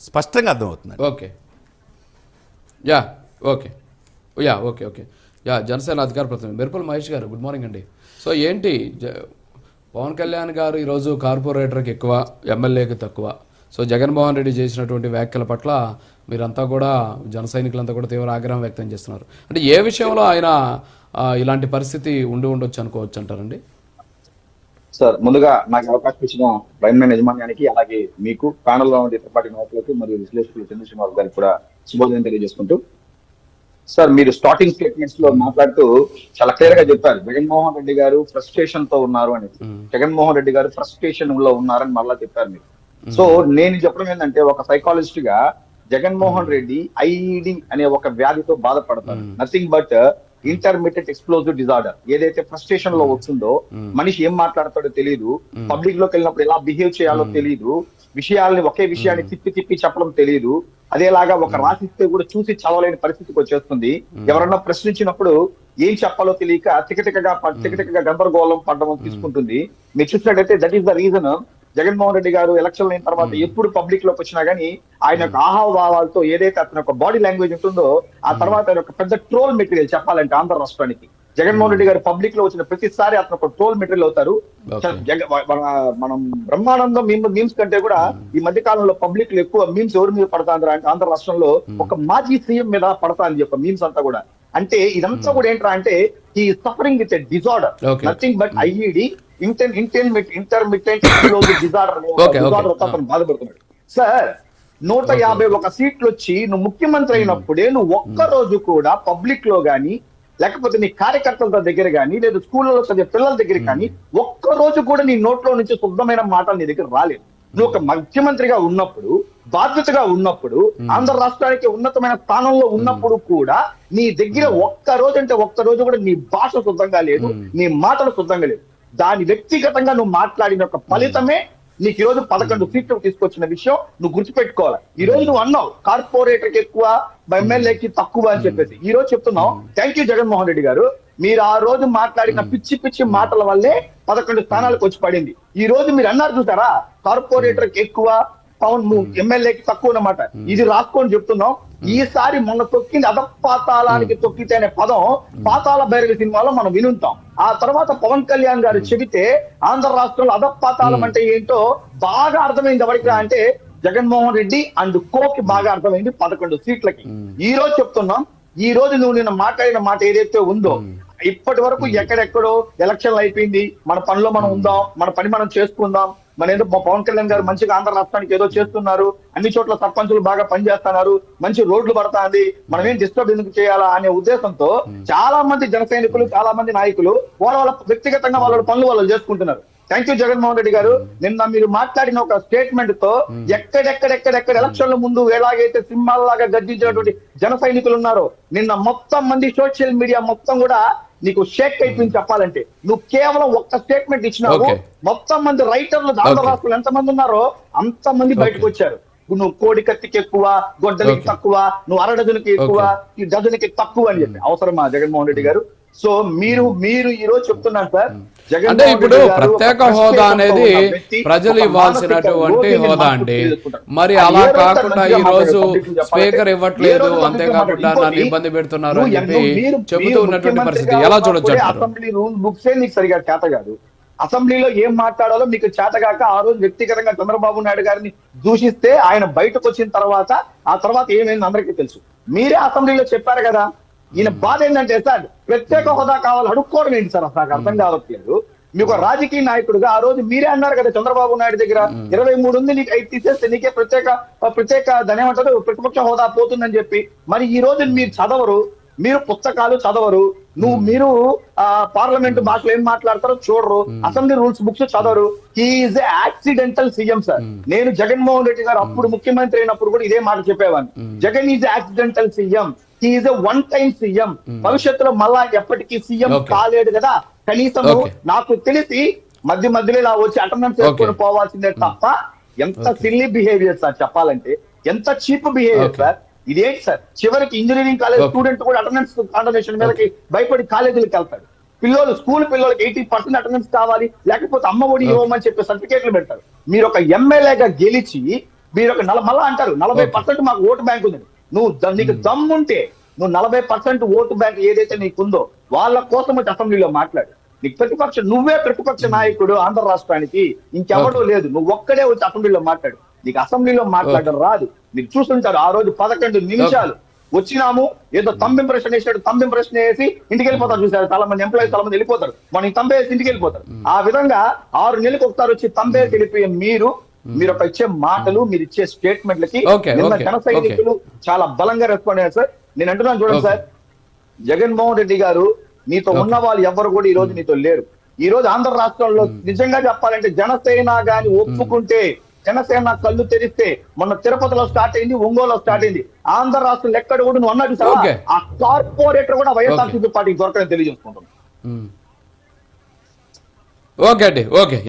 స్పష్టంగా అర్థమవుతుంది okay. Yeah okay. Yeah okay okay. Yeah Janasena అధికార ప్రతినిధి మెరుపుల మహేష్ గారు గుడ్ మార్నింగ్ అండి. సో ఏంటి జ- పవన్ కళ్యాణ్ గారు ఈరోజు కార్పొరేటర్కి ఎక్కువ ఎమ్మెల్యేకి తక్కువ. సో జగన్మోహన్ రెడ్డి చేసినటువంటి వ్యాఖ్యల పట్ల మీరంతా కూడా జన సైనికులంతా కూడా తీవ్ర ఆగ్రహం వ్యక్తం చేస్తున్నారు. అంటే ఏ విషయంలో ఆయన ఇలాంటి పరిస్థితి ఉండి ఉండొచ్చు అనుకోవచ్చు అంటారండి సార్ ముందుగా నాకు అవకాశం ఇచ్చిన లైన్మెన్ యజమాన్యానికి అలాగే మీకు ప్యానల్లో ఉన్న ఇతర పార్టీ నాయకులకు మరియు విశ్లేషకులు చంద్రశేఖర్ గారికి కూడా శుభోదయం తెలియజేసుకుంటూ. సార్ మీరు స్టార్టింగ్ స్టేట్మెంట్స్లో మాట్లాడుతూ చాలా క్లియర్గా చెప్పారు. జగన్మోహన్ రెడ్డి గారు ఫ్రస్ట్రేషన్తో ఉన్నారు అని. జగన్మోహన్ రెడ్డి గారు ఫ్రస్ట్రేషన్లో ఉన్నారని మళ్ళా చెప్పారు మీరు. సో నేను చెప్పడం ఏంటంటే ఒక సైకాలజిస్ట్గా జగన్మోహన్ రెడ్డి ఐఈడి అనే ఒక వ్యాధితో బాధపడతారు. Nothing but intermediate explosive disorder ఏదైతే ఫ్రస్ట్రేషన్లో వస్తుందో మనిషి ఏం మాట్లాడతాడో తెలియదు పబ్లిక్లోకి వెళ్ళినప్పుడు ఎలా బిహేవ్ చేయాలో తెలియదు విషయాల్ని ఒకే విషయాన్ని తిప్పి తిప్పి చెప్పడం తెలియదు అదేలాగా ఒక రాసిస్తే కూడా చూసి చదవలేని పరిస్థితికి వచ్చేస్తుంది. ఎవరన్నా ప్రశ్నించినప్పుడు ఏం చెప్పాలో తెలియక తికటికగా తికటికగా గందరగోళం పడడం తీసుకుంటుంది. మీరు చూసినట్టయితే that is the reason Jaganmohan Reddy గారు ఎలక్షన్ అయిన తర్వాత ఎప్పుడు పబ్లిక్లోకి వచ్చినా గానీ ఆయన యొక్క ఆహాభావాలతో ఏదైతే అతని యొక్క బాడీ లాంగ్వేజ్ ఉంటుందో ఆ తర్వాత ఆయన ఒక పెద్ద ట్రోల్ మెటీరియల్ చెప్పాలంటే ఆంధ్ర రాష్ట్రానికి. జగన్మోహన్ రెడ్డి గారు పబ్లిక్లో వచ్చిన ప్రతిసారి అతను ఒక ట్రోల్ మెటీరియల్ అవుతారు. మన- మనం బ్రహ్మానందం మీమ్స్ కంటే కూడా ఈ మధ్య కాలంలో పబ్లిక్లో ఎక్కువ మీమ్స్ ఎవరి మీద పడతాంద్రా అంటే ఆంధ్ర రాష్ట్రంలో ఒక మాజీ సీఎం మీద పడతా అని చెప్ప మీమ్స్ అంతా కూడా. అంటే ఇదంతా కూడా ఏంట్రా అంటే ఈ suffering with disorder. Nothing but IED ఇంటెన్ intermittent disorder. అతను బాధపడుతున్నాడు సార్ నూట యాభై ఒక సీట్లు వచ్చి నువ్వు ముఖ్యమంత్రి అయినప్పుడే నువ్వు ఒక్క రోజు కూడా పబ్లిక్లో గాని లేకపోతే నీ కార్యకర్తల దగ్గర గాని లేదా స్కూళ్ళలో చదివే పిల్లల దగ్గర కానీ ఒక్క రోజు కూడా నీ నోట్లో నుంచి శుద్ధమైన మాటలు నీ దగ్గర రాలేదు. నువ్వు ఒక ముఖ్యమంత్రిగా ఉన్నప్పుడు బాధ్యతగా ఉన్నప్పుడు ఆంధ్ర రాష్ట్రానికి ఉన్నతమైన స్థానంలో ఉన్నప్పుడు కూడా నీ దగ్గర ఒక్క రోజు అంటే ఒక్క రోజు కూడా నీ భాష శుద్ధంగా లేదు నీ మాటలు శుద్ధంగా లేదు దాని వ్యక్తిగతంగా నువ్వు మాట్లాడిన ఒక ఫలితమే నీకు ఈ రోజు పదకొండు సీట్లు తీసుకొచ్చిన విషయం నువ్వు గుర్తుపెట్టుకోవాలి. ఈ రోజు నువ్వు అన్నావు కార్పొరేటర్కి ఎక్కువ ఎమ్మెల్యేకి తక్కువ అని చెప్పేసి. ఈ రోజు చెప్తున్నావు థ్యాంక్ యూ జగన్మోహన్ రెడ్డి గారు. మీరు ఆ రోజు మాట్లాడిన పిచ్చి పిచ్చి మాటల వల్లే పదకొండు స్థానాలకు వచ్చి పడింది. ఈ రోజు మీరు అన్నారు చూసారా కార్పొరేటర్కి ఎక్కువ పవన్ ఎమ్మెల్యేకి తక్కువ అన్నమాట. ఇది రాసుకొని చెప్తున్నాం ఈసారి మొన్న తొక్కింది అధపాతాళానికి తొక్కితే అనే పదం. పాతాళ భైరవి సినిమాలో మనం వినుంటాం. ఆ తర్వాత పవన్ కళ్యాణ్ గారు చెబితే ఆంధ్ర రాష్ట్రంలో అధపాతాళం అంటే ఏంటో బాగా అర్థమైంది ఎవరికి అంటే జగన్మోహన్ రెడ్డి అండ్ కోకి బాగా అర్థమైంది పదకొండు సీట్లకి. ఈ రోజు చెప్తున్నాం ఈ రోజు నువ్వు నిన్న మాట్లాడిన మాట ఏదైతే ఉందో ఇప్పటి వరకు ఎక్కడెక్కడో ఎలక్షన్లు అయిపోయింది. మన పనిలో మనం ఉందాం. మన పని మనం చేసుకుందాం. మన ఏదో పవన్ కళ్యాణ్ గారు మంచిగా ఆంధ్ర రాష్ట్రానికి ఏదో చేస్తున్నారు. అన్ని చోట్ల సర్పంచులు బాగా పనిచేస్తున్నారు. మంచి రోడ్లు పడతాంది. మనం ఏం డిస్టర్బ్ ఎందుకు చేయాలా అనే ఉద్దేశంతో చాలా మంది జన సైనికులు చాలా మంది నాయకులు వాళ్ళ వాళ్ళ వ్యక్తిగతంగా వాళ్ళ పనులు వాళ్ళు చేసుకుంటున్నారు. థ్యాంక్ యూ జగన్మోహన్ రెడ్డి గారు. నిన్న మీరు మాట్లాడిన ఒక స్టేట్మెంట్తో ఎక్కడెక్కడెక్కడెక్కడ ఎలక్షన్ల ముందు ఎలాగైతే సింహాల్లాగా గర్జించినటువంటి జన సైనికులు ఉన్నారో నిన్న మొత్తం మంది సోషల్ మీడియా మొత్తం కూడా నీకు షేక్ అయిపోయింది చెప్పాలంటే. నువ్వు కేవలం ఒక్క స్టేట్మెంట్ ఇచ్చినావు. మొత్తం మంది రైటర్లు. రాష్ట్రంలో ఎంత మంది ఉన్నారో అంత మంది బయటకు వచ్చారు. నువ్వు కోడి కత్తికి ఎక్కువ గొడ్డలికి. తక్కువ నువ్వు అర డజన్కి ఎక్కువ ఈ డజన్కి తక్కువ అని చెప్పి. అవసరమా జగన్మోహన్ రెడ్డి గారు? సో మీరు మీరు ఈ రోజు చెప్తున్నాను సార్ అంటే ఇప్పుడు ప్రత్యేక హోదా అనేది ప్రజలు ఇవ్వాల్సినటువంటి హోదా అండి. మరి అలా కాకుండా ఈ రోజు స్పీకర్ ఇవ్వట్లేదు అంతేకాకుండా నన్ను. ఇబ్బంది పెడుతున్నారు అని చెప్పి చెబుతూ ఉన్నటువంటి పరిస్థితి ఎలా చూడొచ్చు అసెంబ్లీ రూల్ బుక్సే నీకు సరిగా చేత కాదు. అసెంబ్లీలో ఏం మాట్లాడాలో మీకు చేతగాక ఆ రోజు వ్యక్తిగతంగా చంద్రబాబు నాయుడు గారిని దూషిస్తే ఆయన బయటకు వచ్చిన తర్వాత ఆ తర్వాత ఏమైంది అందరికీ తెలుసు. మీరే అసెంబ్లీలో చెప్పారు కదా. ఈయన బాధ ఏంటంటే సార్ ప్రత్యేక హోదా కావాలి అడుక్కోవడం ఏంటి సార్? అసలు నాకు అర్థం కావట్లేదు మీకు రాజకీయ నాయకుడుగా ఆ రోజు మీరే అన్నారు కదా చంద్రబాబు నాయుడు దగ్గర ఇరవై మూడు ఉంది నీకు ఐదు తీసేస్తే నీకే ప్రత్యేక ప్రత్యేక దాని ఏమంటారు? ప్రతిపక్ష హోదా పోతుందని చెప్పి. మరి ఈ రోజు మీరు చదవరు మీరు పుస్తకాలు చదవరు నువ్వు మీరు ఆ పార్లమెంట్ భాషలో ఏం మాట్లాడతారో చూడరు. అసెంబ్లీ రూల్స్ బుక్స్ చదవరు. He is accidental CM sir. నేను జగన్మోహన్ రెడ్డి గారు అప్పుడు ముఖ్యమంత్రి అయినప్పుడు కూడా ఇదే మాట చెప్పేవాడిని. Jagan is accidental CM. A one time CM భవిష్యత్తులో మళ్ళా ఎప్పటికీ సీఎం. కాలేడు కదా? కనీసం. నాకు తెలిసి మధ్య మధ్యలో ఇలా వచ్చి అటెండెన్స్ చేసుకొని. పోవాల్సిందే తప్ప ఎంత సిల్లీ బిహేవియర్ సార్ చెప్పాలంటే ఎంత చీప్ బిహేవియర్. సార్? ఇదేంటి సార్? చివరికి ఇంజనీరింగ్ కాలేజ్. స్టూడెంట్ కూడా అటెండెన్స్ కాండనేషన్ మీదకి భయపడి కాలేజీలకు వెళ్తాడు. పిల్లలు స్కూల్ పిల్లలకి ఎయిటీ పర్సెంట్ అటెండెన్స్ కావాలి. లేకపోతే అమ్మ ఒడి ఇవ్వమని చెప్పి సర్టిఫికేట్లు పెడతారు మీరు ఒక ఎమ్మెల్యేగా గెలిచి మీరు ఒక నల మళ్ళా అంటారు నలభై పర్సెంట్ మాకు ఓటు బ్యాంక్ ఉంది నువ్వు నీకు దమ్ముంటే నువ్వు నలభై పర్సెంట్ ఓటు బ్యాంక్ ఏదైతే నీకుందో వాళ్ళ కోసం వచ్చి అసెంబ్లీలో మాట్లాడు. నీకు ప్రతిపక్ష నువ్వే ప్రతిపక్ష నాయకుడు ఆంధ్ర రాష్ట్రానికి ఇంకెవడూ లేదు. నువ్వు ఒక్కడే వచ్చి అసెంబ్లీలో మాట్లాడు. నీకు అసెంబ్లీలో మాట్లాడడం రాదు. మీరు చూస్తుంటారు ఆ రోజు పదకొండు నిమిషాలు. వచ్చినాము ఏదో తంబి ఇంప్రెషన్ వేసాడు తంబి ఇంప్రెషన్ వేసి ఇంటికి వెళ్ళిపోతారు చూసారు? చాలా మంది ఎంప్లాయీస్ చాలా మంది వెళ్ళిపోతారు. మనం తంబే వేసి ఇంటికి వెళ్ళిపోతారు ఆ విధంగా ఆరు నెలలకు ఒకసారి వచ్చి తంబేసి వెళ్ళిపోయే మీరు మీరు ఒక ఇచ్చే మాటలు మీరు ఇచ్చే స్టేట్మెంట్లకి జన సైనికులు చాలా బలంగా రెస్పాండ్ అయ్యారు సార్ నేను అంటున్నాను చూడండి. సార్ జగన్మోహన్ రెడ్డి గారు నీతో ఉన్న వాళ్ళు ఎవరు కూడా ఈ రోజు నీతో లేరు. ఈ రోజు ఆంధ్ర రాష్ట్రంలో నిజంగా చెప్పాలంటే జనసేన గాని ఒప్పుకుంటే జనసేన కళ్ళు తెరిస్తే మొన్న తిరుపతిలో స్టార్ట్ అయింది ఒంగోలులో స్టార్ట్ అయింది. ఆంధ్ర రాష్ట్రంలో ఎక్కడ కూడా నువ్వు అన్నట్టు సార్. ఆ కార్పొరేటర్ కూడా వైఎస్ఆర్సీపీ పార్టీకి దొరకని తెలియజేసుకుంటున్నాను. ఓకే అండి ఓకే